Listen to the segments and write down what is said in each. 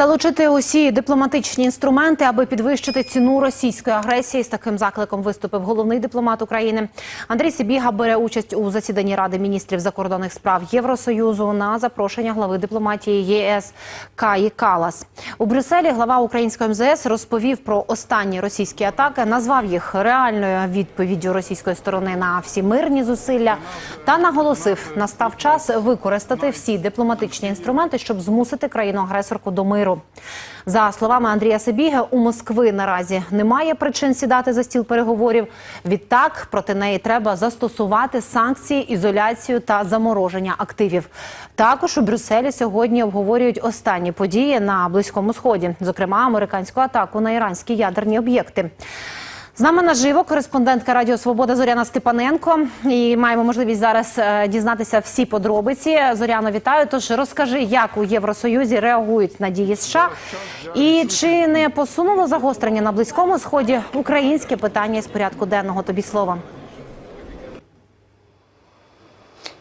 Залучити усі дипломатичні інструменти, аби підвищити ціну російської агресії. З таким закликом виступив головний дипломат України. Андрій Сибіга бере участь у засіданні Ради міністрів закордонних справ Євросоюзу на запрошення глави дипломатії ЄС Каї Калас. У Брюсселі глава української МЗС розповів про останні російські атаки, назвав їх реальною відповіддю російської сторони на всі мирні зусилля та наголосив, настав час використати всі дипломатичні інструменти, щоб змусити країну-агресорку до миру. За словами Андрія Сибіга, у Москви наразі немає причин сідати за стіл переговорів. Відтак проти неї треба застосувати санкції, ізоляцію та замороження активів. Також у Брюсселі сьогодні обговорюють останні події на близькому сході, зокрема американську атаку на іранські ядерні об'єкти. З нами наживо кореспондентка Радіо Свобода Зоряна Степаненко. І маємо можливість зараз е, дізнатися всі подробиці. Зоряно, вітаю. Тож розкажи, як у Євросоюзі реагують на дії США, і чи не посунуло загострення на близькому сході українське питання з порядку денного? Тобі слово.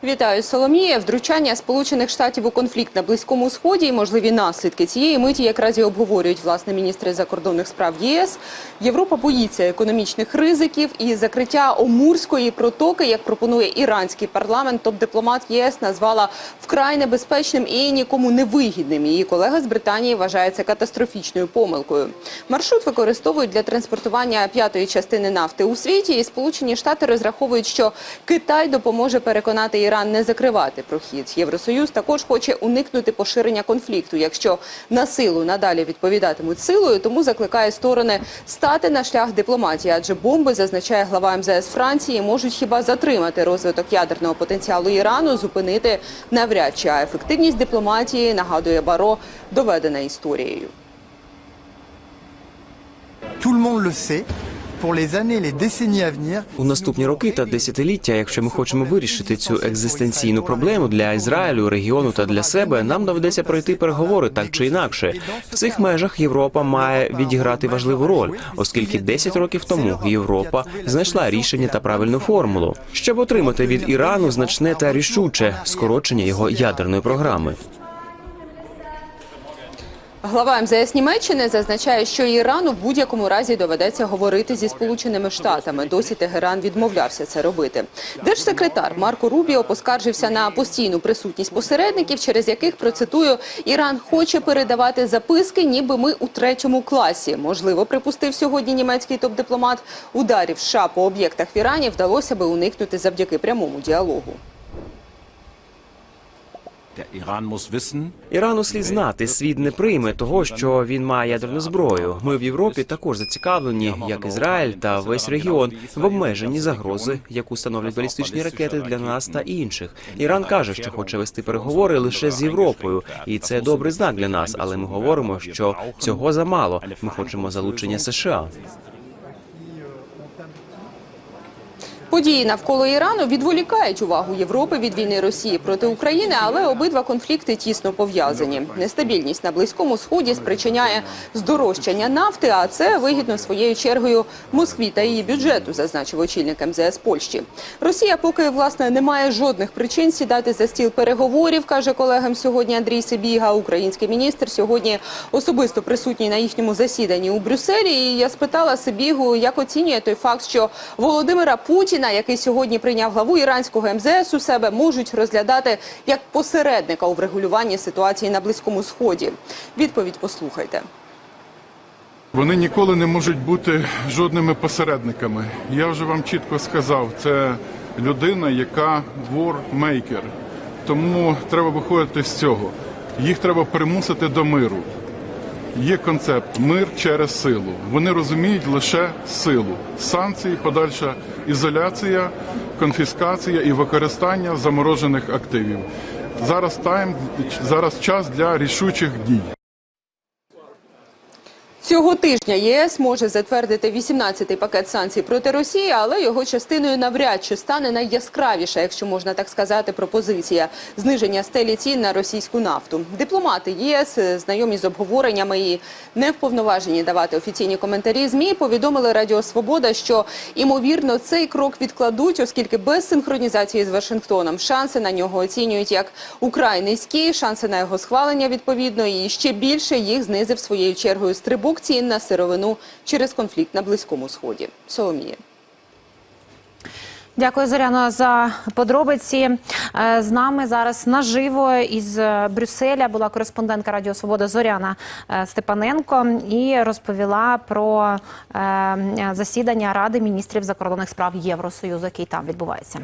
Вітаю, Соломія. Втручання Сполучених Штатів у конфлікт на Близькому Сході і можливі наслідки цієї миті якраз і обговорюють власне міністри закордонних справ ЄС. Європа боїться економічних ризиків і закриття Омурської протоки, як пропонує іранський парламент. Топ-дипломат ЄС назвала вкрай небезпечним і нікому не вигідним. Її колега з Британії вважає це катастрофічною помилкою. Маршрут використовують для транспортування п'ятої частини нафти у світі. І Сполучені Штати розраховують, що Китай допоможе переконати Іран не закривати прохід. Євросоюз також хоче уникнути поширення конфлікту. Якщо на силу надалі відповідатимуть силою, тому закликає сторони стати на шлях дипломатії, адже бомби, зазначає глава МЗС Франції, можуть хіба затримати розвиток ядерного потенціалу Ірану, зупинити навряд чи а ефективність дипломатії нагадує Баро доведена історією. Tout le monde le sait. У наступні роки та десятиліття, якщо ми хочемо вирішити цю екзистенційну проблему для Ізраїлю, регіону та для себе, нам доведеться пройти переговори так чи інакше. В цих межах Європа має відіграти важливу роль, оскільки 10 років тому Європа знайшла рішення та правильну формулу, щоб отримати від Ірану значне та рішуче скорочення його ядерної програми. Глава МЗС Німеччини зазначає, що Ірану в будь-якому разі доведеться говорити зі Сполученими Штатами. Досі Тегеран відмовлявся це робити. Держсекретар Марко Рубіо поскаржився на постійну присутність посередників, через яких процитую Іран хоче передавати записки, ніби ми у третьому класі. Можливо, припустив сьогодні німецький топ-дипломат. Ударів США по об'єктах в Ірані вдалося би уникнути завдяки прямому діалогу. Ірану слід знати, світ не прийме того, що він має ядерну зброю. Ми в Європі також зацікавлені, як Ізраїль та весь регіон, в обмеженні загрози, яку становлять балістичні ракети для нас та інших. Іран каже, що хоче вести переговори лише з Європою, і це добрий знак для нас. Але ми говоримо, що цього замало. Ми хочемо залучення США. Події навколо Ірану відволікають увагу Європи від війни Росії проти України, але обидва конфлікти тісно пов'язані. Нестабільність на близькому сході спричиняє здорожчання нафти, а це вигідно своєю чергою Москві та її бюджету, зазначив очільник МЗС Польщі. Росія поки власне не має жодних причин сідати за стіл переговорів, каже колегам сьогодні Андрій Сибіга. Український міністр сьогодні особисто присутній на їхньому засіданні у Брюсселі. І я спитала Сибігу, як оцінює той факт, що Володимира Путіна, який сьогодні прийняв главу іранського МЗС у себе, можуть розглядати як посередника у врегулюванні ситуації на близькому сході. Відповідь послухайте. Вони ніколи не можуть бути жодними посередниками. Я вже вам чітко сказав, це людина, яка вор-мейкер. Тому треба виходити з цього. Їх треба примусити до миру. Є концепт мир через силу. Вони розуміють лише силу. Санкції, подальша ізоляція, конфіскація і використання заморожених активів. Зараз тайм, зараз час для рішучих дій. Цього тижня ЄС може затвердити 18-й пакет санкцій проти Росії, але його частиною навряд чи стане найяскравіша, якщо можна так сказати, пропозиція зниження стелі цін на російську нафту. Дипломати ЄС, е, знайомі з обговореннями і не вповноважені давати офіційні коментарі. Змі повідомили Радіо Свобода, що імовірно цей крок відкладуть, оскільки без синхронізації з Вашингтоном шанси на нього оцінюють як украй низькі, шанси на його схвалення відповідно, і ще більше їх знизив своєю чергою стрибок цін на сировину через конфлікт на близькому сході. Соломія. Дякую, Зоряно, за подробиці. Е, З нами зараз наживо із е, Брюсселя була кореспондентка Радіо Свобода Зоряна е, Степаненко і розповіла про засідання Ради міністрів закордонних справ Євросоюзу, який там відбувається.